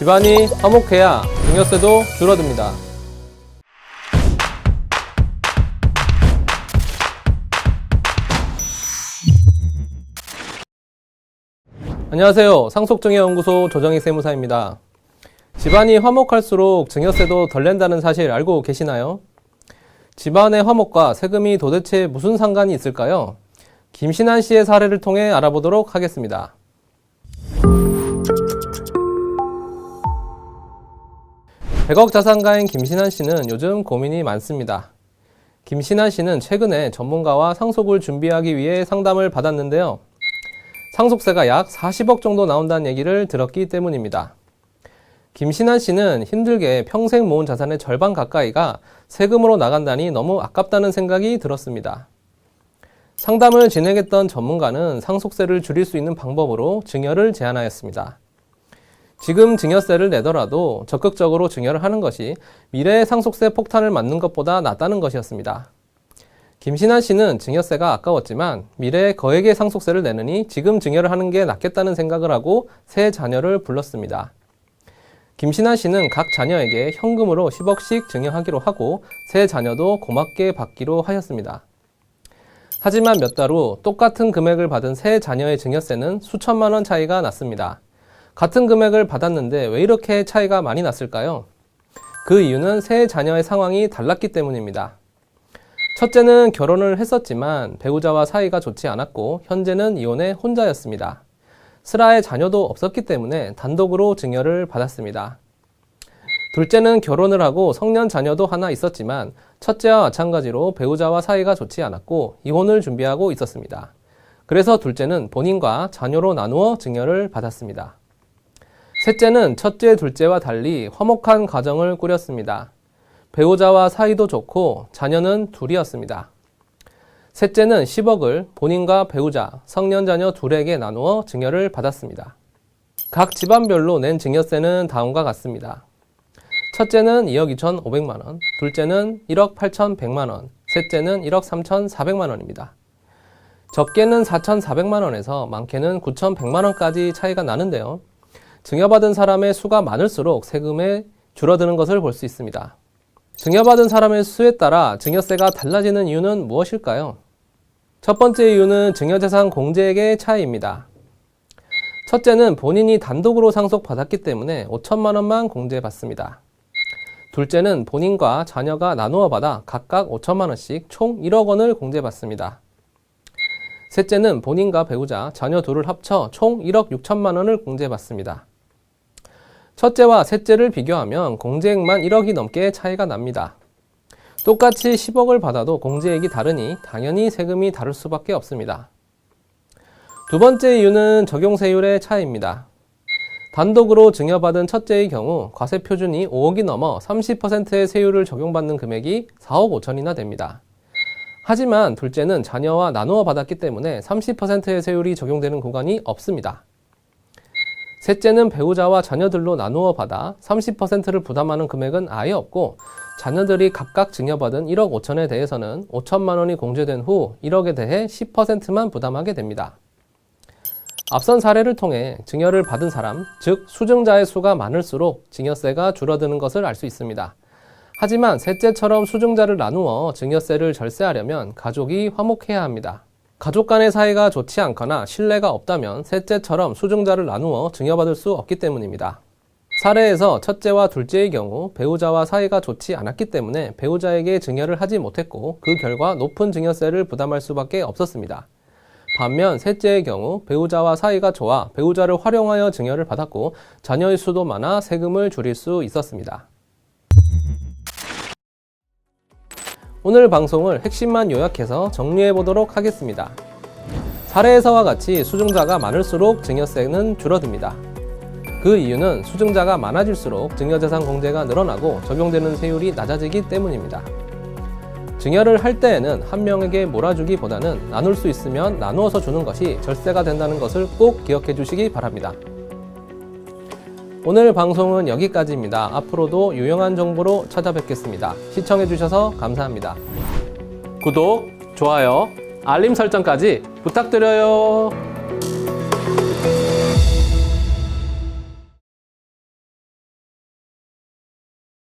집안이 화목해야 증여세도 줄어듭니다. 안녕하세요. 상속증여연구소 조정희 세무사입니다. 집안이 화목할수록 증여세도 덜 낸다는 사실 알고 계시나요? 집안의 화목과 세금이 도대체 무슨 상관이 있을까요? 김신한 씨의 사례를 통해 알아보도록 하겠습니다. 백억 자산가인 김신한 씨는 요즘 고민이 많습니다. 김신한 씨는 최근에 전문가와 상속을 준비하기 위해 상담을 받았는데요. 상속세가 약 40억 정도 나온다는 얘기를 들었기 때문입니다. 김신한 씨는 힘들게 평생 모은 자산의 절반 가까이가 세금으로 나간다니 너무 아깝다는 생각이 들었습니다. 상담을 진행했던 전문가는 상속세를 줄일 수 있는 방법으로 증여를 제안하였습니다. 지금 증여세를 내더라도 적극적으로 증여를 하는 것이 미래의 상속세 폭탄을 맞는 것보다 낫다는 것이었습니다. 김신한 씨는 증여세가 아까웠지만 미래에 거액의 상속세를 내느니 지금 증여를 하는 게 낫겠다는 생각을 하고 새 자녀를 불렀습니다. 김신한 씨는 각 자녀에게 현금으로 10억씩 증여하기로 하고 새 자녀도 고맙게 받기로 하였습니다. 하지만 몇 달 후 똑같은 금액을 받은 새 자녀의 증여세는 수천만 원 차이가 났습니다. 같은 금액을 받았는데 왜 이렇게 차이가 많이 났을까요? 그 이유는 새 자녀의 상황이 달랐기 때문입니다. 첫째는 결혼을 했었지만 배우자와 사이가 좋지 않았고 현재는 이혼해 혼자였습니다. 슬아의 자녀도 없었기 때문에 단독으로 증여를 받았습니다. 둘째는 결혼을 하고 성년 자녀도 하나 있었지만 첫째와 마찬가지로 배우자와 사이가 좋지 않았고 이혼을 준비하고 있었습니다. 그래서 둘째는 본인과 자녀로 나누어 증여를 받았습니다. 셋째는 첫째, 둘째와 달리 화목한 가정을 꾸렸습니다. 배우자와 사이도 좋고 자녀는 둘이었습니다. 셋째는 10억을 본인과 배우자, 성년 자녀 둘에게 나누어 증여를 받았습니다. 각 집안별로 낸 증여세는 다음과 같습니다. 첫째는 2억 2,500만 원, 둘째는 1억 8,100만 원, 셋째는 1억 3,400만 원입니다. 적게는 4,400만 원에서 많게는 9,100만 원까지 차이가 나는데요. 증여받은 사람의 수가 많을수록 세금에 줄어드는 것을 볼 수 있습니다. 증여받은 사람의 수에 따라 증여세가 달라지는 이유는 무엇일까요? 첫 번째 이유는 증여재산 공제액의 차이입니다. 첫째는 본인이 단독으로 상속받았기 때문에 5천만 원만 공제받습니다. 둘째는 본인과 자녀가 나누어 받아 각각 5천만 원씩 총 1억 원을 공제받습니다. 셋째는 본인과 배우자, 자녀 둘을 합쳐 총 1억 6천만 원을 공제받습니다. 첫째와 셋째를 비교하면 공제액만 1억이 넘게 차이가 납니다. 똑같이 10억을 받아도 공제액이 다르니 당연히 세금이 다를 수밖에 없습니다. 두 번째 이유는 적용세율의 차이입니다. 단독으로 증여받은 첫째의 경우 과세 표준이 5억이 넘어 30%의 세율을 적용받는 금액이 4억 5천이나 됩니다. 하지만 둘째는 자녀와 나누어 받았기 때문에 30%의 세율이 적용되는 구간이 없습니다. 셋째는 배우자와 자녀들로 나누어 받아 30%를 부담하는 금액은 아예 없고 자녀들이 각각 증여받은 1억 5천에 대해서는 5천만 원이 공제된 후 1억에 대해 10%만 부담하게 됩니다. 앞선 사례를 통해 증여를 받은 사람, 즉 수증자의 수가 많을수록 증여세가 줄어드는 것을 알 수 있습니다. 하지만 셋째처럼 수증자를 나누어 증여세를 절세하려면 가족이 화목해야 합니다. 가족 간의 사이가 좋지 않거나 신뢰가 없다면 셋째처럼 수증자를 나누어 증여받을 수 없기 때문입니다. 사례에서 첫째와 둘째의 경우 배우자와 사이가 좋지 않았기 때문에 배우자에게 증여를 하지 못했고 그 결과 높은 증여세를 부담할 수밖에 없었습니다. 반면 셋째의 경우 배우자와 사이가 좋아 배우자를 활용하여 증여를 받았고 자녀의 수도 많아 세금을 줄일 수 있었습니다. 오늘 방송을 핵심만 요약해서 정리해 보도록 하겠습니다. 사례에서와 같이 수증자가 많을수록 증여세는 줄어듭니다. 그 이유는 수증자가 많아질수록 증여재산 공제가 늘어나고 적용되는 세율이 낮아지기 때문입니다. 증여를 할 때에는 한 명에게 몰아주기보다는 나눌 수 있으면 나누어서 주는 것이 절세가 된다는 것을 꼭 기억해 주시기 바랍니다. 오늘 방송은 여기까지입니다. 앞으로도 유용한 정보로 찾아뵙겠습니다. 시청해 주셔서 감사합니다. 구독, 좋아요, 알림 설정까지 부탁드려요.